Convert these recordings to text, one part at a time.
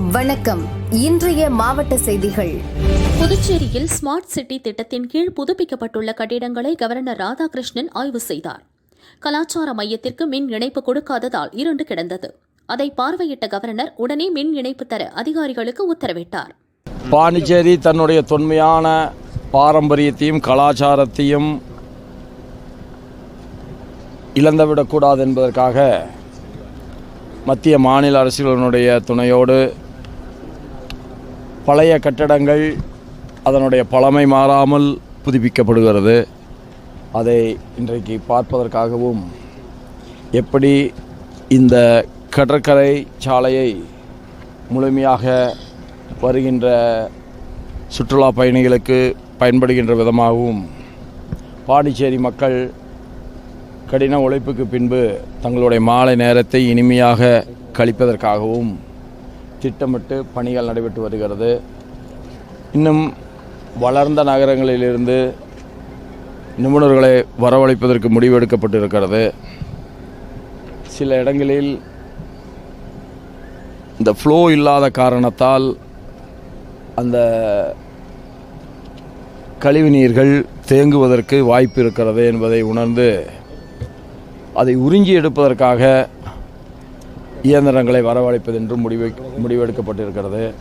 வணக்கம். இன்றைய மாவட்ட செய்திகள். புதுச்சேரியில் ஸ்மார்ட் சிட்டி திட்டத்தின் கீழ் புதுப்பிக்கப்பட்டுள்ள கட்டிடங்களை கவர்னர் ராதாகிருஷ்ணன் ஆய்வு செய்தார். கலாச்சார மையத்திற்கு மின் இணைப்பு கொடுக்காததால் இருண்டு கிடந்தது. அதை பார்வையிட்ட கவர்னர் உடனே மின் இணைப்பு தர அதிகாரிகளுக்கு உத்தரவிட்டார். பாண்டிச்சேரி தன்னுடைய தொன்மையான பாரம்பரியத்தையும் கலாச்சாரத்தையும் இழந்துவிடக்கூடாது என்பதற்காக மத்திய மாநில அரசுகளினுடைய துணையோடு பழைய கட்டடங்கள் அதனுடைய பழமை மாறாமல் புதுப்பிக்கப்படுகிறது. அதை இன்றைக்கு பார்ப்பதற்காகவும் எப்படி இந்த கடற்கரை சாலையை முழுமையாக வருகின்ற சுற்றுலா பயணிகளுக்கு பயன்படுகின்ற விதமாகவும் பாண்டிச்சேரி மக்கள் கடின உழைப்புக்கு பின்பு தங்களுடைய மாலை நேரத்தை இனிமையாக கழிப்பதற்காகவும் திட்டமிட்டு பணிகள் நடைபெற்று வருகிறது. இன்னும் வளர்ந்த நகரங்களிலிருந்து நிபுணர்களை வரவழைப்பதற்கு முடிவெடுக்கப்பட்டிருக்கிறது சில இடங்களில் இந்த ஃப்ளோ இல்லாத காரணத்தால் அந்த கழிவுநீர்கள் தேங்குவதற்கு வாய்ப்பு இருக்கிறது என்பதை உணர்ந்து அதை உறிஞ்சி எடுப்பதற்காக இயந்திரங்களை வரவழைப்பது என்று முடிவு முடிவெடுக்கப்பட்டிருக்கிறது.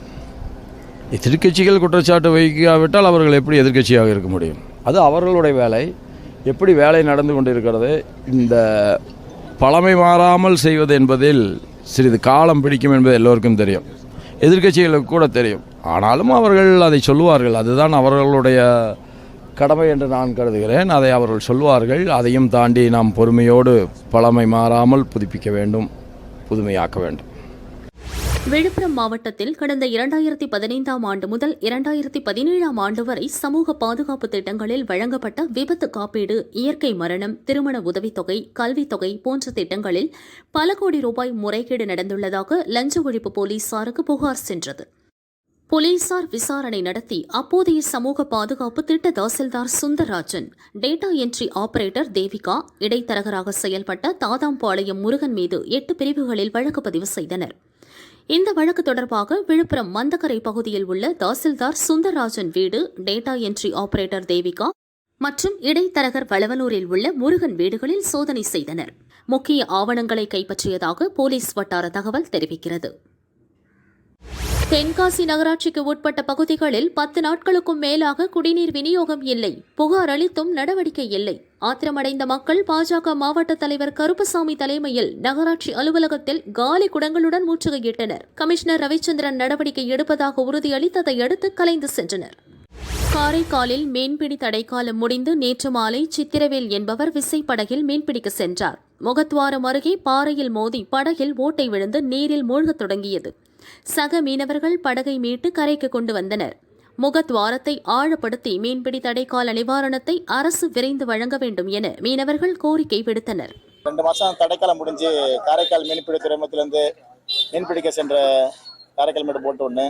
எதிர்க்கட்சிகள் குற்றச்சாட்டு வைக்காவிட்டால் அவர்கள் எப்படி எதிர்க்கட்சியாக இருக்க முடியும்? அது அவர்களுடைய வேலை. எப்படி வேலை நடந்து கொண்டிருக்கிறது? இந்த பழமை மாறாமல் செய்வது என்பதில் சிறிது காலம் பிடிக்கும் என்பது எல்லோருக்கும் தெரியும். எதிர்க்கட்சிகளுக்கு கூட தெரியும். ஆனாலும் அவர்கள் அதை சொல்லுவார்கள். அதுதான் அவர்களுடைய கடமை என்று நான் கருதுகிறேன். அதை அவர்கள் சொல்வார்கள் அதையும் தாண்டி நாம் பொறுமையோடு பழமை மாறாமல் புதுப்பிக்க வேண்டும். புதுமையாக்க வேண்டும். விழுப்புரம் மாவட்டத்தில் கடந்த இரண்டாயிரத்தி பதினைந்தாம் ஆண்டு முதல் இரண்டாயிரத்தி பதினேழாம் ஆண்டு வரை சமூக பாதுகாப்பு திட்டங்களில் வழங்கப்பட்ட விபத்து காப்பீடு இயற்கை மரணம் திருமண உதவித்தொகை கல்வித்தொகை போன்ற திட்டங்களில் பல கோடி ரூபாய் முறைகேடு நடந்துள்ளதாக லஞ்ச ஒழிப்பு போலீசாருக்கு புகார் சென்றது. போலீசார் விசாரணை நடத்தி அப்போதைய சமூக பாதுகாப்பு திட்ட tahsildar Sundararajan data entry operator Devika இடைத்தரகராக செயல்பட்ட தாதாம்பாளையம் முருகன் மீது எட்டு பிரிவுகளில் வழக்கு பதிவு செய்தனர். இந்த வழக்கு தொடர்பாக விழுப்புரம் மந்தக்கரை பகுதியில் உள்ள தாசில்தார் சுந்தரராஜன் வீடு டேட்டா என்ட்ரி ஆபரேட்டர் தேவிகா மற்றும் இடைத்தரகர் வளவனூரில் உள்ள முருகன் வீடுகளில் சோதனை செய்தனர். முக்கிய ஆவணங்களை கைப்பற்றியதாக போலீஸ் வட்டார தகவல் தெரிவிக்கிறது. தென்காசி நகராட்சிக்கு உட்பட்ட பகுதிகளில் பத்து நாட்களுக்கும் மேலாக குடிநீர் விநியோகம் இல்லை. புகார் அளித்தும் நடவடிக்கை இல்லை. ஆத்திரமடைந்த மக்கள் பாஜக மாவட்ட தலைவர் கருப்பசாமி தலைமையில் நகராட்சி அலுவலகத்தில் காலி குடங்களுடன் முற்றுகையிட்டனர். கமிஷனர் ரவிச்சந்திரன் நடவடிக்கை எடுப்பதாக உறுதியளித்ததை அடுத்து கலைந்து சென்றனர். காரைக்காலில் மீன்பிடி தடைக்காலம் முடிந்து நேற்று மாலை சித்திரவேல் என்பவர் விசைப்படகில் மீன்பிடிக்க சென்றார். முகத்வாரம் அருகே பாறையில் மோதி படகில் ஓட்டை விழுந்து நீரில் மூழ்கத் தொடங்கியது. சக மீனவர்கள் படகை மீட்டு கரைக்கு கொண்டு வந்தனர். முகத்வாரத்தை ஆழப்படுத்தி மீன்பிடி தடைக்கால நிவாரணத்தை அரசு விரைந்து வழங்க வேண்டும் என மீனவர்கள் கோரிக்கை விடுத்தனர். ரெண்டு மாசம் தடைக்காலம் முடிஞ்சு காரைக்கால் மீன்பிடி துறைமுகத்திலிருந்து மீன்பிடிக்க சென்ற காரைக்கால் மேடு போட்டு ஒன்று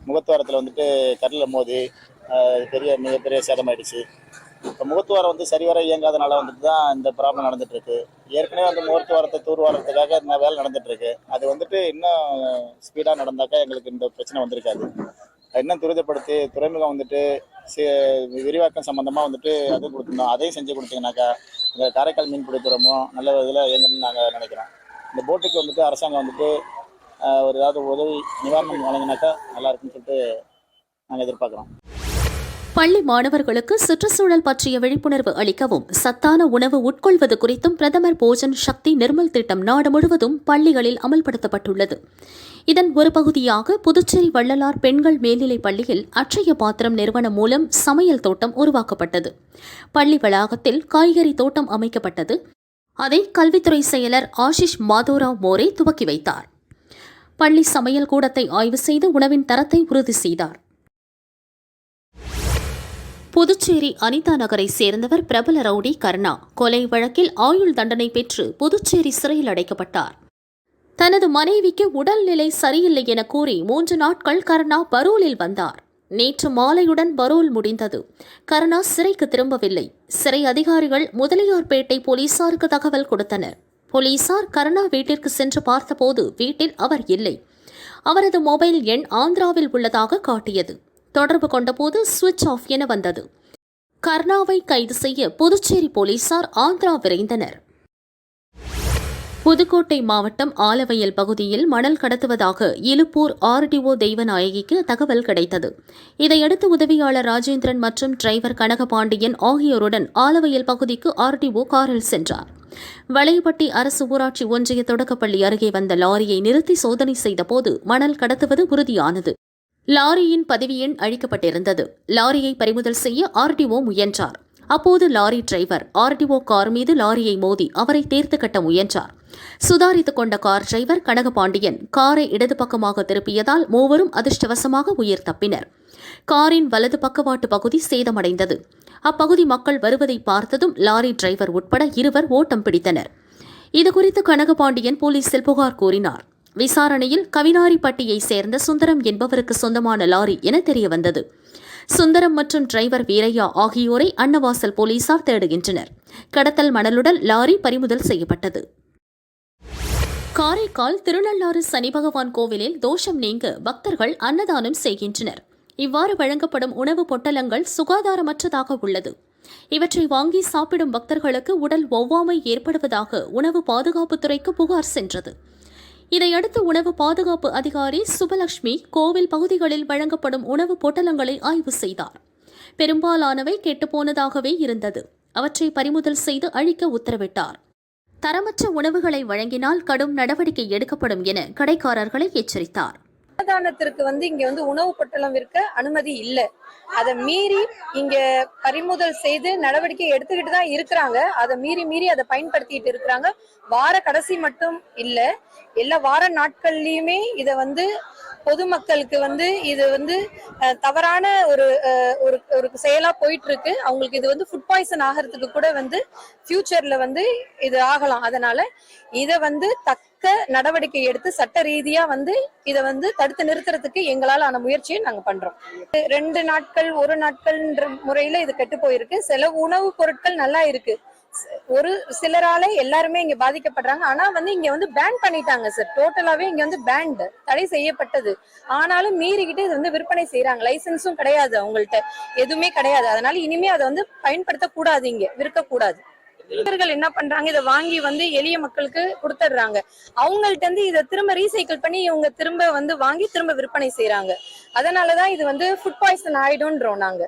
முகத்துவாரத்தில் வந்துட்டு கடலில் மோதி பெரிய மிகப்பெரிய சேதமாயிடுச்சு. இப்போ முகத்துவாரம் வந்து சரிவர இயங்காதனால வந்துட்டு தான் இந்த ப்ராப்ளம் நடந்துட்டு இருக்கு ஏற்கனவே அந்த முகத்துவாரத்தை தூர்வாரத்துக்காக இந்த வேலை நடந்துட்டு இருக்கு அது வந்துட்டு இன்னும் ஸ்பீடாக நடந்தாக்கா எங்களுக்கு இந்த பிரச்சனை வந்திருக்காது. இன்னும் துரிதப்படுத்தி துறைமுகம் வந்துட்டு சி- விரிவாக்கம் சம்மந்தமாக வந்துட்டு அது கொடுத்துருந்தோம் அதையும் செஞ்சு கொடுத்தீங்கன்னாக்கா இந்த காரைக்கால் மீன்பிடி துறைமுகம் நல்ல இதில் இயங்கணும்னு நாங்கள் நினைக்கிறோம். இந்த போட்டுக்கு வந்துட்டு அரசாங்கம் வந்துட்டு ஒரு ஏதாவது உதவி நிவாரணம் வழங்கினாக்கா நல்லா இருக்குன்னு சொல்லிட்டு நாங்கள் எதிர்பார்க்குறோம். பள்ளி மாணவர்களுக்கு சுற்றுச்சூழல் பற்றிய விழிப்புணர்வு அளிக்கவும் சத்தான உணவு உட்கொள்வது குறித்தும் பிரதமர் போஜன் சக்தி நிர்மல் திட்டம் நாடு முழுவதும் பள்ளிகளில் அமல்படுத்தப்பட்டுள்ளது. இதன் ஒரு பகுதியாக புதுச்சேரி வள்ளலார் பெண்கள் மேல்நிலைப் பள்ளியில் அட்சய பாத்திரம் நிறுவனம் மூலம் சமையல் தோட்டம் உருவாக்கப்பட்டது. பள்ளி வளாகத்தில் காய்கறி தோட்டம் அமைக்கப்பட்டது. அதை கல்வித்துறை செயலர் ஆஷிஷ் மாதோராவ் மோரே துவக்கி வைத்தார். பள்ளி சமையல் கூடத்தை ஆய்வு செய்து உணவின் தரத்தை உறுதி செய்தார். புதுச்சேரி அனிதா நகரை சேர்ந்தவர் பிரபல ரவுடி கர்ணா. கொலை வழக்கில் ஆயுள் தண்டனை பெற்று புதுச்சேரி சிறையில் அடைக்கப்பட்டார். தனது மனைவிக்கு உடல்நிலை சரியில்லை என கூறி மூன்று நாட்கள் கர்ணா பரோலில் வந்தார். நேற்று மாலையுடன் பரோல் முடிந்தது. கருணா சிறைக்கு திரும்பவில்லை. சிறை அதிகாரிகள் முதலியார்பேட்டை போலீசாருக்கு தகவல் கொடுத்தனர். போலீசார் கருணா வீட்டிற்கு சென்று பார்த்தபோது வீட்டில் அவர் இல்லை. அவரது மொபைல் எண் ஆந்திராவில் உள்ளதாக காட்டியது. தொடர்பு கொண்டபோது சுவிட்ச் ஆஃப் என வந்தது. கர்ணாவை கைது செய்ய புதுச்சேரி போலீசார் ஆந்திரா விரைந்தனர். புதுக்கோட்டை மாவட்டம் ஆலவயல் பகுதியில் மணல் கடத்துவதாக இலுப்பூர் ஆர்டிஓ தெய்வநாயகிக்கு தகவல் கிடைத்தது. இதையடுத்து உதவியாளர் ராஜேந்திரன் மற்றும் டிரைவர் கனகபாண்டியன் ஆகியோருடன் ஆலவயல் பகுதிக்கு ஆர்டிஓ காரில் சென்றார். வளையப்பட்டி அரசு ஊராட்சி ஒன்றிய தொடக்கப்பள்ளி அருகே வந்த லாரியை நிறுத்தி சோதனை செய்தபோது மணல் கடத்துவது உறுதியானது. லாரியின் பதிவு எண் அழிக்கப்பட்டிருந்தது. லாரியை பறிமுதல் செய்ய ஆர்டிஓ முயன்றார். அப்போது லாரி டிரைவர் ஆர்டிஓ கார் மீது லாரியை மோதி அவரை தேர்த்து கட்ட முயன்றார். சுதாரித்துக் கொண்ட கார் டிரைவர் கனகபாண்டியன் காரை இடது பக்கமாக திருப்பியதால் மூவரும் அதிர்ஷ்டவசமாக உயிர் தப்பினர். காரின் வலது பக்கவாட்டு பகுதி சேதமடைந்தது. அப்பகுதி மக்கள் வருவதை பார்த்ததும் லாரி டிரைவர் உட்பட இருவர் ஓட்டம் பிடித்தனர். இதுகுறித்து கனகபாண்டியன் போலீசில் புகார் கூறினார். விசாரணையில் கவினாரிப்பட்டியை சேர்ந்த சுந்தரம் என்பவருக்கு சொந்தமான லாரி என தெரியவந்தது. சுந்தரம் மற்றும் டிரைவர் வீரையா ஆகியோரை அன்னவாசல் போலீசார் தேடுகின்றனர். கடத்தல் மணலுடன் லாரி பறிமுதல் செய்யப்பட்டது. காரைக்கால் திருநள்ளாறு சனி பகவான் கோவிலில் தோஷம் நீங்க பக்தர்கள் அன்னதானம் செய்கின்றனர். இவ்வாறு வழங்கப்படும் உணவு பொட்டலங்கள் சுகாதாரமற்றதாக உள்ளது. இவற்றை வாங்கி சாப்பிடும் பக்தர்களுக்கு உடல் ஒவ்வாமை ஏற்படுவதாக உணவு பாதுகாப்புத்துறைக்கு புகார் சென்றது. இதையடுத்து உணவு பாதுகாப்பு அதிகாரி சுபலட்சுமி கோவில் பகுதிகளில் வழங்கப்படும் உணவு பொட்டலங்களை ஆய்வு செய்தார். பெரும்பாலானவை கெட்டுப்போனதாகவே இருந்தது. அவற்றை பறிமுதல் செய்து அழிக்க உத்தரவிட்டார். தரமற்ற உணவுகளை வழங்கினால் கடும் நடவடிக்கை எடுக்கப்படும் என கடைக்காரர்களை எச்சரித்தார். அன்னதானத்திற்கு வந்து இங்க வந்து உணவு பொட்டலம் விற்க அனுமதி இல்ல. அதை மீறி இங்க பறிமுதல் செய்து நடவடிக்கை எடுத்துக்கிட்டு தான் இருக்கிறாங்க. அதை மீறி மீறி அதை பயன்படுத்திட்டு இருக்கிறாங்க. வார கடைசி மட்டும் இல்ல எல்லா வார நாட்கள்லயுமே இத வந்து பொதுமக்களுக்கு வந்து இது வந்து தவறான ஒரு ஒரு ஒரு செயலா போயிட்டு இருக்கு அவங்களுக்கு இது வந்து ஃபுட் பாய்சன் ஆகிறதுக்கு கூட வந்து ஃபியூச்சர்ல வந்து இது ஆகலாம். அதனால இத வந்து தக்க நடவடிக்கை எடுத்து சட்ட ரீதியா வந்து இத வந்து தடுத்து நிறுத்துறதுக்கு எங்களால் ஆன முயற்சியை நாங்க பண்றோம். ரெண்டு நாட்கள் ஒரு நாட்கள்ன்ற முறையில இது கெட்டு போயிருக்கு. சில உணவுப் பொருட்கள் நல்லா இருக்கு. ஒரு சிலரால எல்லாருமே இங்க பாதிக்கப்படுறாங்க. ஆனா வந்து இங்க வந்து பேன் பண்ணிட்டாங்க சார் டோட்டலாவே இங்க வந்து பேண்ட் தடை செய்யப்பட்டது. ஆனாலும் மீறிக்கிட்டு இது வந்து விற்பனை செய்யறாங்க லைசன்ஸும் கிடையாது அவங்கள்ட்ட. எதுவுமே கிடையாது. அதனால இனிமே அதை வந்து பயன்படுத்த கூடாது இங்க விற்க கூடாது இவர்கள் என்ன பண்றாங்க? இதை வாங்கி வந்து எளிய மக்களுக்கு கொடுத்துடுறாங்க. அவங்கள்ட்ட இருந்து இதை திரும்ப ரீசைக்கிள் பண்ணி இவங்க திரும்ப வந்து வாங்கி திரும்ப விற்பனை செய்யறாங்க அதனாலதான் இது வந்து ஃபுட் பாய்சன் ஆயிடும்ன்றோம் நாங்க.